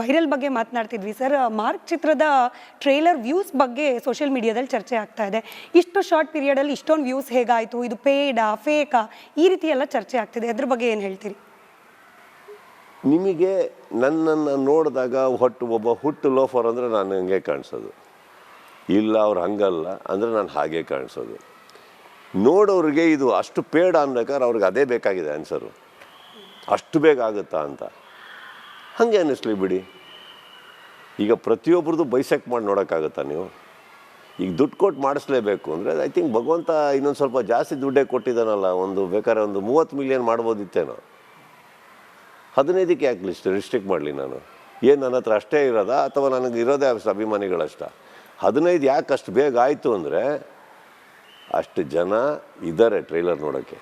Viral ಬಗ್ಗೆ ಮಾತನಾಡ್ತಿದ್ವಿ. Sir Mark ಚಿತ್ರದ ಟ್ರೇಲರ್ ವ್ಯೂಸ್ ಬಗ್ಗೆ ಸೋಷಿಯಲ್ ಮೀಡಿಯಾದಲ್ಲಿ ಚರ್ಚೆ ಆಗ್ತಾ ಇದೆ. ಇಷ್ಟು ಶಾರ್ಟ್ ಪೀರಿಯಡಲ್ಲಿ ಇಷ್ಟೊಂದು ವ್ಯೂಸ್ ಹೇಗಾಯಿತು? ಇದು ಪೇಡಾ, ಫೇಕಾ, ಈ ರೀತಿ ಎಲ್ಲ ಚರ್ಚೆ ಆಗ್ತಿದೆ. ಅದ್ರ ಬಗ್ಗೆ ಏನು ಹೇಳ್ತೀರಿ? ನಿಮಗೆ ನನ್ನನ್ನು ನೋಡಿದಾಗ ಹೊಟ್ಟು ಒಬ್ಬ ಹುಟ್ಟು ಲೋಫರ್ ಅಂದರೆ ನಾನು ಹಂಗೆ ಕಾಣಿಸೋದು. ಇಲ್ಲ, ಅವ್ರು ಹಂಗಲ್ಲ ಅಂದರೆ ನಾನು ಹಾಗೆ ಕಾಣಿಸೋದು. ನೋಡೋರಿಗೆ ಇದು ಅಷ್ಟು ಪೇಡ ಅನ್ಬೇಕಾದ್ರೆ ಅವ್ರಿಗೆ ಅದೇ ಬೇಕಾಗಿದೆ ಆನ್ಸರು ಅಷ್ಟು ಬೇಗ ಆಗುತ್ತಾ ಅಂತ. ಹಾಗೆ ಅನ್ನಿಸ್ಲಿ ಬಿಡಿ. ಈಗ ಪ್ರತಿಯೊಬ್ರದ್ದು ಬೈಸೆಕ್ ಮಾಡಿ ನೋಡೋಕ್ಕಾಗತ್ತಾ ನೀವು? ಈಗ ದುಡ್ಡು ಕೊಟ್ಟು ಮಾಡಿಸ್ಲೇಬೇಕು ಅಂದರೆ ಐ ಥಿಂಕ್ ಭಗವಂತ ಇನ್ನೊಂದು ಸ್ವಲ್ಪ ಜಾಸ್ತಿ ದುಡ್ಡೇ ಕೊಟ್ಟಿದ್ದಾನಲ್ಲ, ಒಂದು ಬೇಕಾದ್ರೆ ಒಂದು ಮೂವತ್ತು ಮಿಲಿಯನ್ ಮಾಡ್ಬೋದಿತ್ತೇನೋ? ಹದಿನೈದಕ್ಕೆ ಯಾಕೆ ಲಿಸ್ಟ್ ರಿಸ್ಟ್ರಿಕ್ಟ್ ಮಾಡಲಿ ನಾನು? ಏನು ನನ್ನ ಹತ್ರ ಅಷ್ಟೇ ಇರೋದಾ ಅಥವಾ ನನಗೆ ಇರೋದೇ ಅಷ್ಟು ಅಭಿಮಾನಿಗಳಷ್ಟ ಹದಿನೈದು ಯಾಕೆ ಅಷ್ಟು ಬೇಗ ಆಯಿತು ಅಂದರೆ ಅಷ್ಟು ಜನ ಇದ್ದಾರೆ ಟ್ರೈಲರ್ ನೋಡೋಕ್ಕೆ.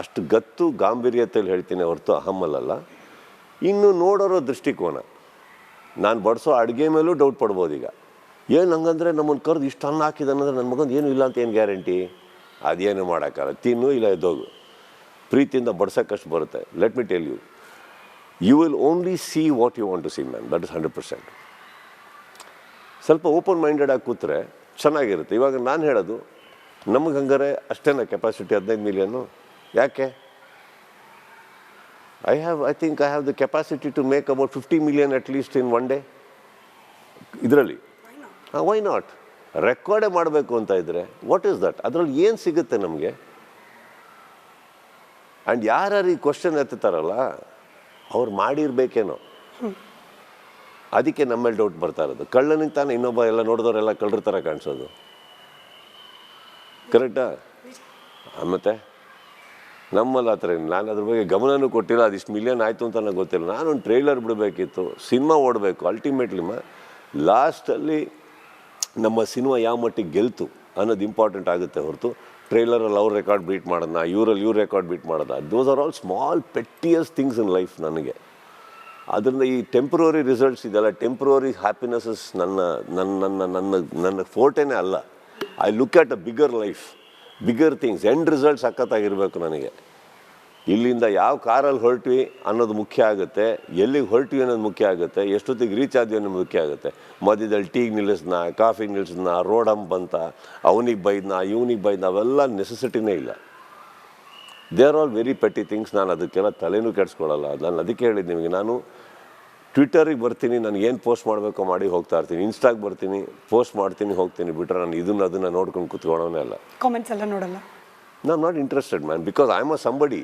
ಅಷ್ಟು ಗತ್ತು ಗಾಂಭೀರ್ಯತೆಯಲ್ಲಿ ಹೇಳ್ತೀನಿ ಹೊರತು ಅಹಮ್ಮಲ್ಲಲ್ಲ ಇನ್ನು ನೋಡೋರೋ ದೃಷ್ಟಿಕೋನ. ನಾನು ಬಡಿಸೋ ಅಡುಗೆ ಮೇಲೂ ಡೌಟ್ ಪಡ್ಬೋದು ಈಗ. ಏನು ಹಂಗಂದ್ರೆ ನಮ್ಮನ್ನು ಕರೆದು ಇಷ್ಟು ಅನ್ನ ಹಾಕಿದಾನಂದ್ರೆ ನನ್ನ ಮಗಂದು ಏನು ಇಲ್ಲ ಅಂತ ಏನು ಗ್ಯಾರಂಟಿ ಅದೇನು ಮಾಡೋಕ್ಕಲ್ಲ ತಿನ್ನು ಇಲ್ಲ ಎದ್ದೋಗು. ಪ್ರೀತಿಯಿಂದ ಬಡ್ಸೋಕ್ಕಷ್ಟು ಬರುತ್ತೆ. Let me tell you you will only see what you want to see man that is hundred percent ಸ್ವಲ್ಪ ಓಪನ್ ಮೈಂಡೆಡ್ ಆಗಿ ಕೂತ್ರೆ ಚೆನ್ನಾಗಿರುತ್ತೆ. ಇವಾಗ ನಾನು ಹೇಳೋದು, ನಮಗೆ ಹಂಗಾರೆ ಅಷ್ಟೇನ ಕೆಪಾಸಿಟಿ ಹದಿನೈದು ಮಿಲಿಯನ್ನು ಯಾಕೆ? I have I think I have the capacity to make about fifty million at least in one day ಇದರಲ್ಲಿ ವೈ ನಾಟ್ ರೆಕಾರ್ಡೇ ಮಾಡಬೇಕು ಅಂತ ಇದ್ದರೆ ವಾಟ್ ಈಸ್ ದಟ್ ಅದರಲ್ಲಿ ಏನು ಸಿಗುತ್ತೆ ನಮಗೆ? ಆ್ಯಂಡ್ ಯಾರ್ಯಾರು ಈ ಕ್ವಶನ್ ಎತ್ತುತ್ತಾರಲ್ಲ ಅವ್ರು ಮಾಡಿರ್ಬೇಕೇನೋ. ಅದಕ್ಕೆ ನಮ್ಮಲ್ಲಿ ಡೌಟ್ ಬರ್ತಾ ಇರೋದು. ಕಳ್ಳನಿಗೆ ತಾನೇ ಇನ್ನೊಬ್ಬ ಎಲ್ಲ ನೋಡಿದವರೆಲ್ಲ ಕಳ್ಳರ ಥರ ಕಾಣಿಸೋದು. ಕರೆಕ್ಟಾ ಮತ್ತು? ನಮ್ಮಲ್ಲಿ ಆ ಥರ. ನಾನು ಅದ್ರ ಬಗ್ಗೆ ಗಮನನೂ ಕೊಟ್ಟಿಲ್ಲ. ಅದಿಷ್ಟು ಮಿಲಿಯನ್ ಆಯಿತು ಅಂತ ನನಗೆ ಗೊತ್ತಿಲ್ಲ. ನಾನೊಂದು ಟ್ರೈಲರ್ ಬಿಡಬೇಕಿತ್ತು. ಸಿನಿಮಾ ಓಡಬೇಕು. ಅಲ್ಟಿಮೇಟ್ಲಿ ಮ ಲಾಸ್ಟಲ್ಲಿ ನಮ್ಮ ಸಿನಿಮಾ ಯಾವ ಮಟ್ಟಿಗೆ ಗೆಲ್ತು ಅನ್ನೋದು ಇಂಪಾರ್ಟೆಂಟ್ ಆಗುತ್ತೆ ಹೊರತು. ಟ್ರೈಲರಲ್ಲಿ ಅವ್ರ ರೆಕಾರ್ಡ್ ಬೀಟ್ ಮಾಡೋಣ ಇವರಲ್ಲಿ ಇವ್ರ ರೆಕಾರ್ಡ್ ಬೀಟ್ ಮಾಡೋದ those are all small petty things in life ನನಗೆ. ಅದರಿಂದ ಈ ಟೆಂಪ್ರವರಿ ರಿಸಲ್ಟ್ಸ್ ಇದೆಲ್ಲ ಟೆಂಪ್ರವರಿ ಹ್ಯಾಪಿನೆಸ್ಸಸ್ ನನ್ನ ನನ್ನ ನನ್ನ ನನ್ನ ನನ್ನ ಫೋಟೋನೇ ಅಲ್ಲ. I look at a bigger life bigger things end result ಸಖತ್ತಾಗಿರಬೇಕು ನನಗೆ. ಇಲ್ಲಿಂದ ಯಾವ ಕಾರಲ್ಲಿ ಹೊರಟ್ವಿ ಅನ್ನೋದು ಮುಖ್ಯ ಆಗುತ್ತೆ. ಎಲ್ಲಿಗೆ ಹೊರಟ್ವಿ ಅನ್ನೋದು ಮುಖ್ಯ ಆಗುತ್ತೆ. ಎಷ್ಟೊತ್ತಿಗೆ ರೀಚ್ ಆದ್ವಿ ಅನ್ನೋದು ಮುಖ್ಯ ಆಗುತ್ತೆ. ಮಧ್ಯದಲ್ಲಿ ಟೀಗೆ ನಿಲ್ಲಿಸ್ನ, ಕಾಫಿ ನಿಲ್ಲಿಸ್ನ ರೋಡ್ ಹಂಪ್ ಅಂತ ಅವನಿಗೆ ಬೈದ್ನ, ಇವನಿಗೆ ಬೈದ್ನ, ಅವೆಲ್ಲ ನೆಸೆಸಿಟಿನೇ ಇಲ್ಲ. They are all very petty things ನಾನು ಅದಕ್ಕೆಲ್ಲ ತಲೆನೂ ಕೆಡಿಸ್ಕೊಳ್ಳಲ್ಲ. ನಾನು ಅದಕ್ಕೆ ಹೇಳಿದ್ದು ನಿಮಗೆ, ನಾನು ಟ್ವಿಟ್ಟರಿಗೆ ಬರ್ತೀನಿ ನಾನು ಏನು ಪೋಸ್ಟ್ ಮಾಡಬೇಕೋ ಮಾಡಿ ಹೋಗ್ತಾ ಇರ್ತೀನಿ. ಇನ್ಸ್ಟಾಗೆ ಬರ್ತೀನಿ ಪೋಸ್ಟ್ ಮಾಡ್ತೀನಿ ಹೋಗ್ತೀನಿ. ಬಿಟ್ರೆ ನಾನು ಇದನ್ನ ಅದನ್ನು ನೋಡ್ಕೊಂಡು ಕುತ್ಕೊಳ್ಳೋನೇ ಅಲ್ಲ. ಕಾಮೆಂಟ್ಸ್ ಎಲ್ಲ ನೋಡಲ್ಲ? ನಾನು not interested man because I am a somebody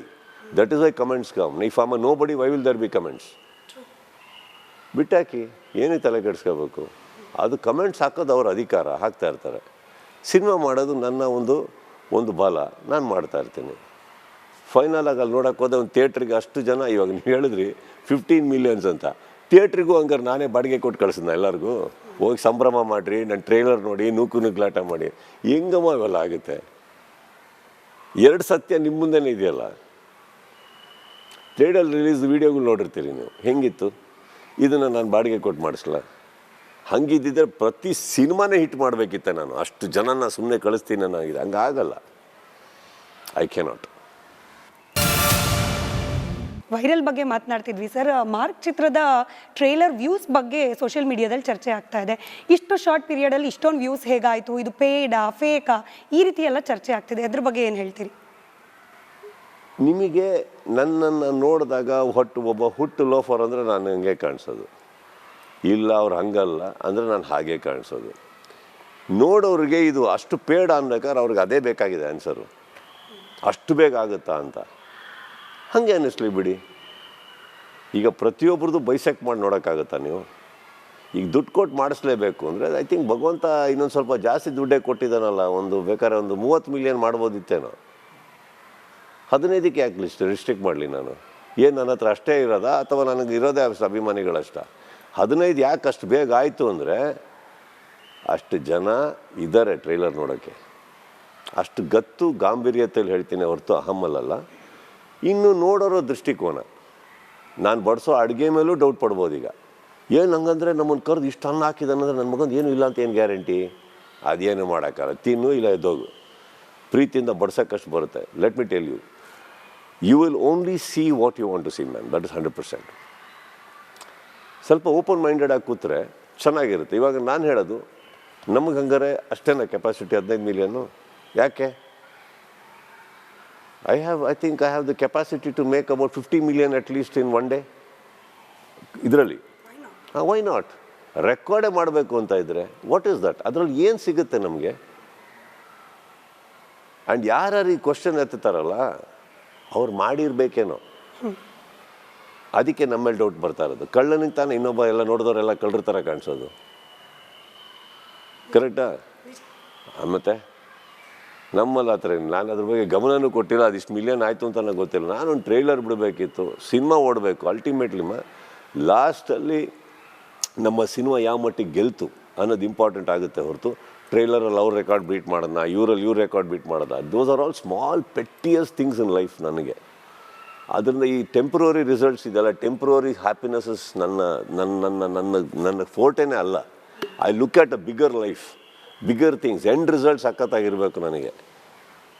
that is I comments come if am a nobody why will there be comments ಬಿಟ್ಟಾಕಿ ಏನೇ ತಲೆ ಕೆಡಿಸ್ಕೋಬೇಕು. ಅದು ಕಮೆಂಟ್ಸ್ ಹಾಕೋದು ಅವ್ರ ಅಧಿಕಾರ ಹಾಕ್ತಾ ಇರ್ತಾರೆ. ಸಿನಿಮಾ ಮಾಡೋದು ನನ್ನ ಒಂದು ಒಂದು ಬಲ. ನಾನು ಮಾಡ್ತಾ ಇರ್ತೀನಿ. ಫೈನಲ್ ಆಗಿ ಅಲ್ಲಿ ನೋಡೋಕೆ ಹೋದ ಒಂದು ಥಿಯೇಟ್ರಿಗೆ ಅಷ್ಟು ಜನ ಇವಾಗ ನೀವು ಹೇಳಿದ್ರಿ ಫಿಫ್ಟೀನ್ ಮಿಲಿಯನ್ಸ್ ಅಂತ. ಥಿಯೇಟ್ರಿಗೂ ಹಂಗಾರೆ ನಾನೇ ಬಾಡಿಗೆ ಕೊಟ್ಟು ಕಳಿಸಿದ್ನ ಎಲ್ಲರಿಗೂ. ಹೋಗಿ ಸಂಭ್ರಮ ಮಾಡಿರಿ ನನ್ನ ಟ್ರೇಲರ್ ನೋಡಿ ನೂಕು ನುಗ್ಲಾಟ ಮಾಡಿ. ಹೆಂಗಮ್ಮ ಇವೆಲ್ಲ ಆಗುತ್ತೆ? ಎರಡು ಸತ್ಯ ನಿಮ್ಮ ಮುಂದೆನೇ ಇದೆಯಲ್ಲ? ಟ್ರೇಡಲ್ಲಿ ರಿಲೀಸ್ ವೀಡಿಯೋಗಳು ನೋಡಿರ್ತೀರಿ ನೀವು. ಹೆಂಗಿತ್ತು? ಇದನ್ನು ನಾನು ಬಾಡಿಗೆ ಕೊಟ್ಟು ಮಾಡಿಸ್ಲ. ಹಂಗಿದ್ದಿದ್ರೆ ಪ್ರತಿ ಸಿನಿಮಾನೇ ಹಿಟ್ ಮಾಡಬೇಕಿತ್ತೆ ನಾನು. ಅಷ್ಟು ಜನನ ಸುಮ್ಮನೆ ಕಳಿಸ್ತೀನಿ ನನಗಿದೆ ಹಂಗಾಗಲ್ಲ. ಐ ಕೆನಾಟ್ ವೈರಲ್ ಬಗ್ಗೆ ಮಾತನಾಡ್ತಿದ್ವಿ. ಸರ್ ಮಾರ್ಕ್ ಚಿತ್ರದ ಟ್ರೇಲರ್ ವ್ಯೂಸ್ ಬಗ್ಗೆ ಸೋಷಿಯಲ್ ಮೀಡಿಯಾದಲ್ಲಿ ಚರ್ಚೆ ಆಗ್ತಾ ಇದೆ. ಇಷ್ಟು ಶಾರ್ಟ್ ಪೀರಿಯಡಲ್ಲಿ ಇಷ್ಟೊಂದು ವ್ಯೂಸ್ ಹೇಗಾಯಿತು? ಇದು ಪೇಡಾ ಫೇಕಾ ಈ ರೀತಿ ಎಲ್ಲ ಚರ್ಚೆ ಆಗ್ತಿದೆ. ಅದ್ರ ಬಗ್ಗೆ ಏನು ಹೇಳ್ತೀರಿ? ನಿಮಗೆ ನನ್ನನ್ನು ನೋಡಿದಾಗ ಹೊಟ್ಟು ಒಬ್ಬ ಹುಟ್ಟು ಲೋಫರ್ ಅಂದರೆ ನಾನು ಹಂಗೆ ಕಾಣಿಸೋದು. ಇಲ್ಲ, ಅವ್ರು ಹಂಗಲ್ಲ ಅಂದರೆ ನಾನು ಹಾಗೆ ಕಾಣಿಸೋದು. ನೋಡೋರಿಗೆ ಇದು ಅಷ್ಟು ಪೇಡ ಅನ್ಬೇಕಾದ್ರೆ ಅವ್ರಿಗೆ ಅದೇ ಬೇಕಾಗಿದೆ ಆನ್ಸರು ಅಷ್ಟು ಬೇಗ ಆಗುತ್ತಾ ಅಂತ. ಹಾಗೆ ಅನ್ನಿಸ್ಲಿ ಬಿಡಿ. ಈಗ ಪ್ರತಿಯೊಬ್ರದ್ದು ಬೈಸೆಕ್ ಮಾಡಿ ನೋಡೋಕ್ಕಾಗತ್ತಾ ನೀವು? ಈಗ ದುಡ್ಡು ಕೊಟ್ಟು ಮಾಡಿಸ್ಲೇಬೇಕು ಅಂದರೆ ಐ ಥಿಂಕ್ ಭಗವಂತ ಇನ್ನೊಂದು ಸ್ವಲ್ಪ ಜಾಸ್ತಿ ದುಡ್ಡೇ ಕೊಟ್ಟಿದ್ದಾನಲ್ಲ, ಒಂದು ಬೇಕಾದ್ರೆ ಒಂದು ಮೂವತ್ತು ಮಿಲಿಯನ್ ಮಾಡ್ಬೋದಿತ್ತೇನೋ? ಹದಿನೈದಕ್ಕೆ ಯಾಕೆ ಲಿಸ್ಟ್ ರಿಸ್ಟ್ರಿಕ್ಟ್ ಮಾಡಲಿ ನಾನು? ಏನು ನನ್ನ ಹತ್ರ ಅಷ್ಟೇ ಇರೋದಾ? ಅಥವಾ ನನಗೆ ಇರೋದೇ ಅಷ್ಟು ಅಭಿಮಾನಿಗಳಷ್ಟ? ಹದಿನೈದು ಯಾಕೆ ಅಷ್ಟು ಬೇಗ ಆಯಿತು ಅಂದರೆ ಅಷ್ಟು ಜನ ಇದ್ದಾರೆ ಟ್ರೈಲರ್ ನೋಡೋಕ್ಕೆ. ಅಷ್ಟು ಗತ್ತು ಗಾಂಭೀರ್ಯತೆಯಲ್ಲಿ ಹೇಳ್ತೀನಿ ಹೊರತು ಅಹಮ್ಮಲ್ಲಲ್ಲ. ಇನ್ನು ನೋಡೋರೋ ದೃಷ್ಟಿಕೋನ. ನಾನು ಬಡಿಸೋ ಅಡುಗೆ ಮೇಲೂ ಡೌಟ್ ಪಡ್ಬೋದು ಈಗ. ಏನು ಹಂಗಂದ್ರೆ ನಮ್ಮನ್ನು ಕರೆದು ಇಷ್ಟು ಅನ್ನ ಹಾಕಿದಾನಂದ್ರೆ ನನ್ನ ಮಗಂದು ಏನು ಇಲ್ಲ ಅಂತ ಏನು ಗ್ಯಾರಂಟಿ ಅದೇನು ಮಾಡೋಕ್ಕಲ್ಲ ತಿನ್ನು ಇಲ್ಲ ಎದ್ದೋಗು. ಪ್ರೀತಿಯಿಂದ ಬಡ್ಸೋಕ್ಕಷ್ಟು ಬರುತ್ತೆ. Let me tell you you will only see what you want to see man that is hundred percent ಸ್ವಲ್ಪ ಓಪನ್ ಮೈಂಡೆಡ್ ಆಗಿ ಕೂತ್ರೆ ಚೆನ್ನಾಗಿರುತ್ತೆ. ಇವಾಗ ನಾನು ಹೇಳೋದು, ನಮಗೆ ಹಂಗಾರೆ ಅಷ್ಟೇನ ಕೆಪಾಸಿಟಿ ಹದಿನೈದು ಮಿಲಿಯನ್ನು ಯಾಕೆ? I have I think I have the capacity to make about fifty million at least in one day ಇದರಲ್ಲಿ? ವೈ ನಾಟ್ ರೆಕಾರ್ಡೇ ಮಾಡಬೇಕು ಅಂತ ಇದ್ದರೆ ವಾಟ್ ಈಸ್ ದಟ್ ಅದರಲ್ಲಿ ಏನು ಸಿಗುತ್ತೆ ನಮಗೆ? ಆ್ಯಂಡ್ ಯಾರು ಈ ಕ್ವಶನ್ ಎತ್ತುತ್ತಾರಲ್ಲ ಅವ್ರು ಮಾಡಿರ್ಬೇಕೇನೋ. ಅದಕ್ಕೆ ನಮ್ಮ ಮೇಲೆ ಡೌಟ್ ಬರ್ತಾ ಇರೋದು. ಕಳ್ಳನಿಗೆ ತಾನೇ ಇನ್ನೊಬ್ಬ ಎಲ್ಲ ನೋಡಿದವರೆಲ್ಲ ಕಳ್ಳರ ಥರ ಕಾಣಿಸೋದು. ಕರೆಕ್ಟಾ ಮತ್ತು? ನಮ್ಮಲ್ಲಿ ಆ ಥರ. ನಾನು ಅದ್ರ ಬಗ್ಗೆ ಗಮನನೂ ಕೊಟ್ಟಿಲ್ಲ. ಅದಿಷ್ಟು ಮಿಲಿಯನ್ ಆಯಿತು ಅಂತ ನನಗೆ ಗೊತ್ತಿಲ್ಲ. ನಾನೊಂದು ಟ್ರೈಲರ್ ಬಿಡಬೇಕಿತ್ತು. ಸಿನಿಮಾ ಓಡಬೇಕು. ಅಲ್ಟಿಮೇಟ್ಲಿ ಮ ಲಾಸ್ಟಲ್ಲಿ ನಮ್ಮ ಸಿನಿಮಾ ಯಾವ ಮಟ್ಟಿಗೆ ಗೆಲ್ತು ಅನ್ನೋದು ಇಂಪಾರ್ಟೆಂಟ್ ಆಗುತ್ತೆ ಹೊರತು. ಟ್ರೈಲರಲ್ಲಿ ಅವ್ರ ರೆಕಾರ್ಡ್ ಬೀಟ್ ಮಾಡೋಣ ಇವರಲ್ಲಿ ಇವ್ರ ರೆಕಾರ್ಡ್ ಬೀಟ್ ಮಾಡೋದ those are all small petty things in life ನನಗೆ. ಅದರಿಂದ ಈ ಟೆಂಪ್ರವರಿ ರಿಸಲ್ಟ್ಸ್ ಇದೆಲ್ಲ ಟೆಂಪ್ರವರಿ ಹ್ಯಾಪಿನೆಸ್ಸಸ್ ನನ್ನ ನನ್ನ ನನ್ನ ನನ್ನ ನನ್ನ ಫೋಟೋನೇ ಅಲ್ಲ. I look at a bigger life bigger things end result ಸಖತ್ತಾಗಿರಬೇಕು ನನಗೆ.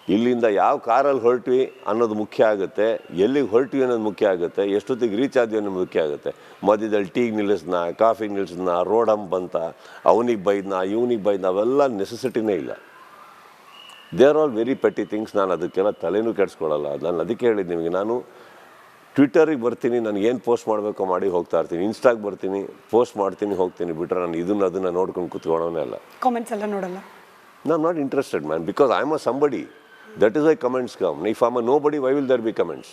ಇಲ್ಲಿಂದ ಯಾವ ಕಾರಲ್ಲಿ ಹೊರಟ್ವಿ ಅನ್ನೋದು ಮುಖ್ಯ ಆಗುತ್ತೆ. ಎಲ್ಲಿಗೆ ಹೊರಟ್ವಿ ಅನ್ನೋದು ಮುಖ್ಯ ಆಗುತ್ತೆ. ಎಷ್ಟೊತ್ತಿಗೆ ರೀಚ್ ಆದ್ವಿ ಅನ್ನೋದು ಮುಖ್ಯ ಆಗುತ್ತೆ. ಮಧ್ಯದಲ್ಲಿ ಟೀಗೆ ನಿಲ್ಲಿಸ್ನ ಕಾಫಿ ನಿಲ್ಲಿಸ್ನ ರೋಡ್ ಹಂಪ್ ಬಂತ ಅವನಿಗೆ ಬೈದ್ನ, ಇವನಿಗೆ ಬೈದ್ನ, ಅವೆಲ್ಲ ನೆಸೆಸಿಟಿನೇ ಇಲ್ಲ. They are all very petty things ನಾನು ಅದಕ್ಕೆಲ್ಲ ತಲೆನೂ ಕೆಡಿಸ್ಕೊಳ್ಳಲ್ಲ ನಾನು ಅದಕ್ಕೆ ಹೇಳಿದ್ದು ನಿಮಗೆ. ನಾನು ಟ್ವಿಟ್ಟರಿಗೆ ಬರ್ತೀನಿ ನಾನು ಏನು ಪೋಸ್ಟ್ ಮಾಡಬೇಕೋ ಮಾಡಿ ಹೋಗ್ತಾ ಇರ್ತೀನಿ. ಇನ್ಸ್ಟಾಗೆ ಬರ್ತೀನಿ ಪೋಸ್ಟ್ ಮಾಡ್ತೀನಿ ಹೋಗ್ತೀನಿ. ಬಿಟ್ರೆ ನಾನು ಇದನ್ನ ಅದನ್ನು ನೋಡ್ಕೊಂಡು ಕೂತ್ಕೊಳ್ಳೋನೇ ಅಲ್ಲ. ಕಾಮೆಂಟ್ಸ್ ಎಲ್ಲ ನೋಡಲ್ಲ? ನಾನು not interested man because I am a somebody that is I comments come if am a nobody why will there be comments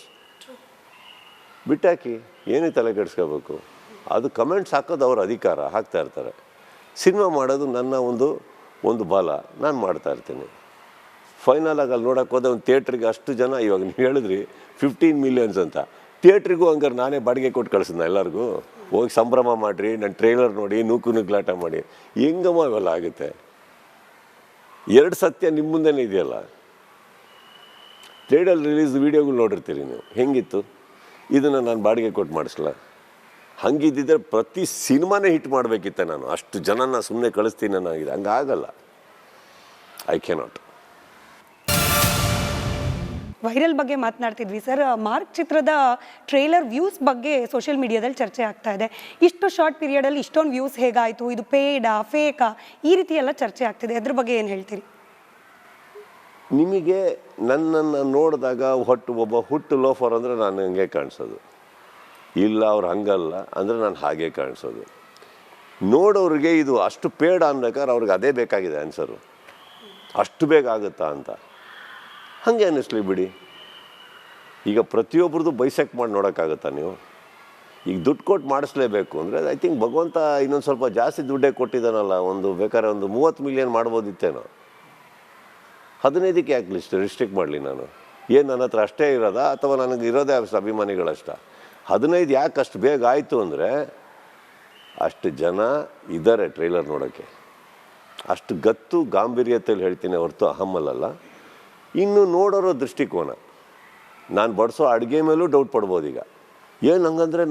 ಬಿಟ್ಟಾಕಿ ಏನೇ ತಲೆ ಕೆಡಿಸ್ಕೋಬೇಕು. ಅದು ಕಮೆಂಟ್ಸ್ ಹಾಕೋದು ಅವ್ರ ಅಧಿಕಾರ ಹಾಕ್ತಾ ಇರ್ತಾರೆ. ಸಿನಿಮಾ ಮಾಡೋದು ನನ್ನ ಒಂದು ಒಂದು ಬಲ. ನಾನು ಮಾಡ್ತಾ ಇರ್ತೀನಿ. ಫೈನಲ್ ಆಗಿ ಅಲ್ಲಿ ನೋಡೋಕೆ ಹೋದ ಒಂದು ಥಿಯೇಟ್ರಿಗೆ ಅಷ್ಟು ಜನ ಇವಾಗ ನೀವು ಹೇಳಿದ್ರಿ ಫಿಫ್ಟೀನ್ ಮಿಲಿಯನ್ಸ್ ಅಂತ. ಥಿಯೇಟ್ರಿಗೂ ಹಂಗಾರೆ ನಾನೇ ಬಾಡಿಗೆ ಕೊಟ್ಟು ಕಳ್ಸಿದ್ನ ಎಲ್ಲರಿಗೂ. ಹೋಗಿ ಸಂಭ್ರಮ ಮಾಡಿರಿ ನನ್ನ ಟ್ರೇಲರ್ ನೋಡಿ, ನೂಕು ನುಗ್ಲಾಟ ಮಾಡಿ. ಹೆಂಗಮ್ಮ ಇವೆಲ್ಲ ಆಗುತ್ತೆ? ಎರಡು ಸತ್ಯ ನಿಮ್ಮ ಮುಂದೆನೇ ಇದೆಯಲ್ಲ. ಟ್ರೇಡಲ್ಲಿ ರಿಲೀಸ್ ವೀಡಿಯೋಗಳು ನೋಡಿರ್ತೀರಿ ನೀವು. ಹೆಂಗಿತ್ತು? ಇದನ್ನು ನಾನು ಬಾಡಿಗೆ ಕೊಟ್ಟು ಮಾಡಿಸ್ಲ? ಹಂಗಿದ್ದಿದ್ರೆ ಪ್ರತಿ ಸಿನಿಮಾನೇ ಹಿಟ್ ಮಾಡಬೇಕಿತ್ತೆ ನಾನು. ಅಷ್ಟು ಜನನ ಸುಮ್ಮನೆ ಕಳಿಸ್ತೀನಿ ನನಗಿದೆ ಹಂಗಾಗಲ್ಲ. ಐ ಕೆನಾಟ್ ವೈರಲ್ ಬಗ್ಗೆ ಮಾತನಾಡ್ತಿದ್ವಿ. ಸರ್ ಮಾರ್ಕ್ ಚಿತ್ರದ ಟ್ರೇಲರ್ ವ್ಯೂಸ್ ಬಗ್ಗೆ ಸೋಷಿಯಲ್ ಮೀಡಿಯಾದಲ್ಲಿ ಚರ್ಚೆ ಆಗ್ತಾ ಇದೆ. ಇಷ್ಟು ಶಾರ್ಟ್ ಪೀರಿಯಡಲ್ಲಿ ಇಷ್ಟೊಂದು ವ್ಯೂಸ್ ಹೇಗಾಯಿತು? ಇದು ಪೇಡ ಫೇಕ ಈ ರೀತಿ ಎಲ್ಲ ಚರ್ಚೆ ಆಗ್ತಿದೆ. ಅದ್ರ ಬಗ್ಗೆ ಏನು ಹೇಳ್ತೀರಿ? ನಿಮಗೆ ನನ್ನನ್ನು ನೋಡಿದಾಗ ಹೊಟ್ಟು ಒಬ್ಬ ಹುಟ್ಟು ಲೋಫರ್ ಅಂದರೆ ನಾನು ಹಂಗೆ ಕಾಣಿಸೋದು. ಇಲ್ಲ, ಅವ್ರು ಹಂಗಲ್ಲ ಅಂದರೆ ನಾನು ಹಾಗೆ ಕಾಣಿಸೋದು. ನೋಡೋರಿಗೆ ಇದು ಅಷ್ಟು ಪೇಡ ಅನ್ಬೇಕಾದ್ರೆ ಅವ್ರಿಗೆ ಅದೇ ಬೇಕಾಗಿದೆ ಆನ್ಸರು ಅಷ್ಟು ಬೇಗ ಆಗುತ್ತಾ ಅಂತ. ಹಾಗೆ ಅನ್ನಿಸ್ಲಿ ಬಿಡಿ. ಈಗ ಪ್ರತಿಯೊಬ್ಬರದ್ದು ಬೈಸೆಕ್ ಮಾಡಿ ನೋಡೋಕ್ಕಾಗತ್ತಾ ನೀವು? ಈಗ ದುಡ್ಡು ಕೊಟ್ಟು ಮಾಡಿಸ್ಲೇಬೇಕು ಅಂದರೆ ಐ ಥಿಂಕ್ ಭಗವಂತ ಇನ್ನೊಂದು ಸ್ವಲ್ಪ ಜಾಸ್ತಿ ದುಡ್ಡೇ ಕೊಟ್ಟಿದ್ದಾನಲ್ಲ, ಒಂದು ಬೇಕಾದ್ರೆ ಒಂದು ಮೂವತ್ತು ಮಿಲಿಯನ್ ಮಾಡ್ಬೋದಿತ್ತೇನೋ? ಹದಿನೈದಕ್ಕೆ ಯಾಕೆ ಲಿಸ್ಟ್ ರಿಸ್ಟ್ರಿಕ್ಟ್ ಮಾಡಲಿ ನಾನು? ಏನು ನನ್ನ ಹತ್ರ ಅಷ್ಟೇ ಇರೋದಾ ಅಥವಾ ನನಗೆ ಇರೋದೇ ಅಷ್ಟು ಅಭಿಮಾನಿಗಳಷ್ಟ? ಹದಿನೈದು ಯಾಕೆ ಅಷ್ಟು ಬೇಗ ಆಯಿತು ಅಂದರೆ ಅಷ್ಟು ಜನ ಇದ್ದಾರೆ ಟ್ರೈಲರ್ ನೋಡೋಕ್ಕೆ. ಅಷ್ಟು ಗತ್ತು ಗಾಂಭೀರ್ಯತೆಯಲ್ಲಿ ಹೇಳ್ತೀನಿ ಹೊರತು ಅಹಮ್ಮಲ್ಲಲ್ಲ ಇನ್ನು ನೋಡೋರೋ ದೃಷ್ಟಿಕೋನ. ನಾನು ಬಡಿಸೋ ಅಡುಗೆ ಮೇಲೂ ಡೌಟ್ ಪಡ್ಬೋದು ಈಗ ಏನು ಹಂಗಂದ್ರೆ